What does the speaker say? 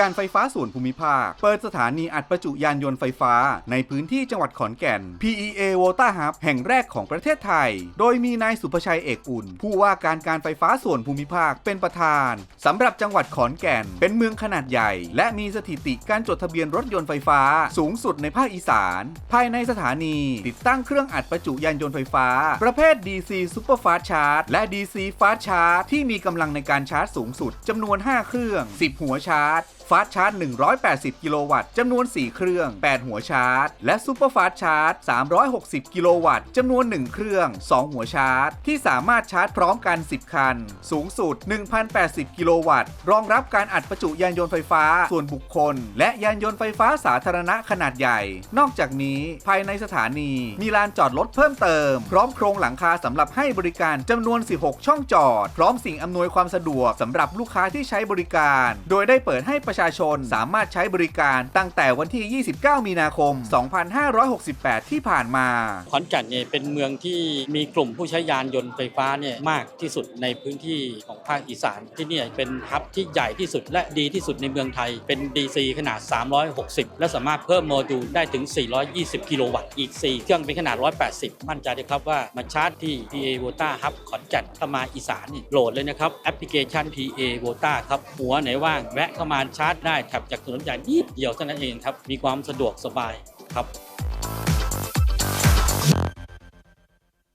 การไฟฟ้าส่วนภูมิภาค เปิดสถานีอัดประจุยานยนต์ไฟฟ้า ในพื้นที่จังหวัดขอนแก่น PEA w o t a Hub แห่งแรกของประเทศไทย โดยมีนายสุภชัยเอกอุ่น ผู้ว่าการการไฟฟ้าส่วนภูมิภาคเป็นประธานสำหรับจังหวัดขอนแก่น เป็นเมืองขนาดใหญ่ และมีสถิติการจดทะเบียนรถยนต์ไฟฟ้า สูงสุดในภาคอีสาน ภายในสถานีติดตั้งเครื่องอัดประจุยานยนต์ไฟฟ้า ประเภท DC Super Fast Charge และ DC Fast Charge ที่มีกำลังในการชาร์จสูงสุดจำนวน 5 เครื่อง 10 หัวชาร์จฟาสชาร์จ 180 กิโลวัตต์จำนวน 4 เครื่อง 8 หัวชาร์จ และซูเปอร์ฟาสชาร์จ 360 กิโลวัตต์จำนวน 1 เครื่อง 2 หัวชาร์จ ที่สามารถชาร์จพร้อมกัน 10 คัน สูงสุด 1,080 กิโลวัตต์ รองรับการอัดประจุยานยนต์ไฟฟ้าส่วนบุคคล และยานยนต์ไฟฟ้าสาธารณะขนาดใหญ่ นอกจากนี้ภายในสถานี มีลานจอดรถเพิ่มเติม พร้อมโครงหลังคาสำหรับให้บริการจำนวน 16 ช่องจอด พร้อมสิ่งอำนวยความสะดวกสำหรับลูกค้าที่ใช้บริการ โดยได้เปิดให้ประชาชนสามารถใช้บริการตั้งแต่วันที่ 29 มีนาคม 2568 ที่ผ่านมา ขอนแก่นเนี่ยเป็นเมืองที่มีกลุ่มผู้ใช้ยานยนต์ไฟฟ้าเนี่ยมากที่สุดในพื้นที่ของภาคอีสานที่นี่เป็นฮับที่ใหญ่ที่สุดและดีที่สุดในเมืองไทยเป็น DC ขนาด 360 และสามารถเพิ่มโมดูลได้ถึง 420 กิโลวัตต์อีก 4 เครื่องเป็นขนาด 180 มั่นใจเลยครับว่ามาชาร์จที่ PA v o t a Hub ขอนแก่นถ้ามาอีสานนี่โหลดเลยนะครับแอปพลิเคชัน PA v o t a ครับหัวไหนว่างแวะเข้ามาชาร์จได้แถบจากถนนใหญ่นิดเดียวเท่านั้นเองครับ มีความสะดวกสบายครับ